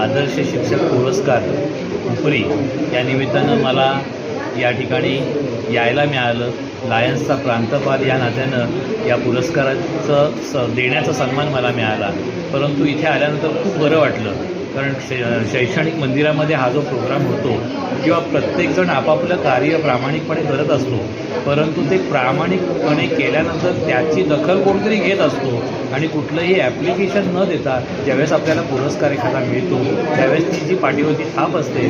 आदर्श शिक्षक पुरस्कार उपरी या निमित्तानं मला या ठिकाणी यायला मिळालं. लायन्सचा प्रांतपाल या नात्यानं या पुरस्काराचं स देण्याचा सन्मान मला मिळाला. परंतु इथे आल्यानंतर खूप बरं वाटलं. कारण शै शैक्षणिक मंदिरामध्ये हा जो प्रोग्राम होतो किंवा प्रत्येकजण आपापलं कार्य प्रामाणिकपणे करत असतो परंतु ते प्रामाणिकपणे केल्यानंतर त्याची दखल कोणतरी घेत असतो आणि कुठलंही ॲप्लिकेशन न देता ज्यावेळेस आपल्याला पुरस्कार एखादा मिळतो त्यावेळेस ती जी पाठीवरची थाप असते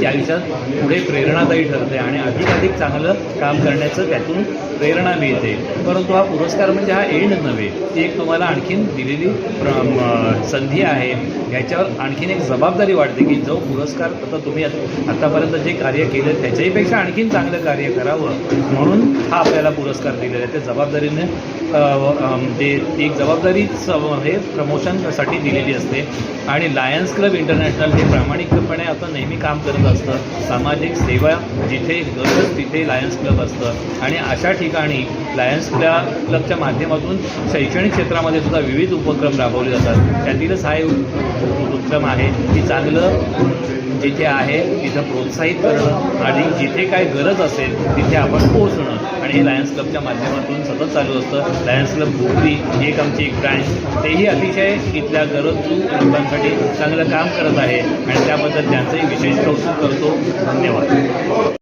त्या आयुष्यात पुढे प्रेरणादायी ठरते आणि अधिकाधिक चांगलं काम करण्याचं त्यातून प्रेरणा मिळते. परंतु हा पुरस्कार म्हणजे हा एंड नव्हे. ती एक तुम्हाला आणखीन दिलेली प्र- संधी आहे. ह्याच्यावर आणखीन एक जबाबदारी वाटते की जो पुरस्कार आता तुम्ही आतापर्यंत जे कार्य केलं त्याच्याहीपेक्षा आणखीन चांगलं कार्य करावं म्हणून हा आपल्याला पुरस्कार दिलेला आहे. त्या जबाबदारीने ते एक जबाबदारी स- हे प्रमोशनसाठी दिलेली असते. आणि लायन्स क्लब इंटरनॅशनल हे प्रामाणिकपणे आता नेहमी काम करत असतं. सामाजिक सेवा जिथे गरज तिथे लायन्स क्लब असतं. आणि अशा ठिकाणी लायन्स क्लब क्लबच्या माध्यमातून शैक्षणिक क्षेत्रामध्ये सुद्धा विविध उपक्रम राबवले जातात. त्यातीलच हा उपक्रम आहे की चांगलं जिथे आहे तिथं प्रोत्साहित करणं आणि जिथे काय गरज असेल तिथे आपण पोहोचणं. आणि हे लायन्स क्लबच्या माध्यमातून सतत चालू असतं. लायन्स क्लब भोकरी एक आमची एक ब्रँच तेही अतिशय इथल्या गरजू लोकांसाठी चांगलं काम करत आहे आणि त्याबद्दल त्यांचंही विशेष कौतुक करतो. धन्यवाद.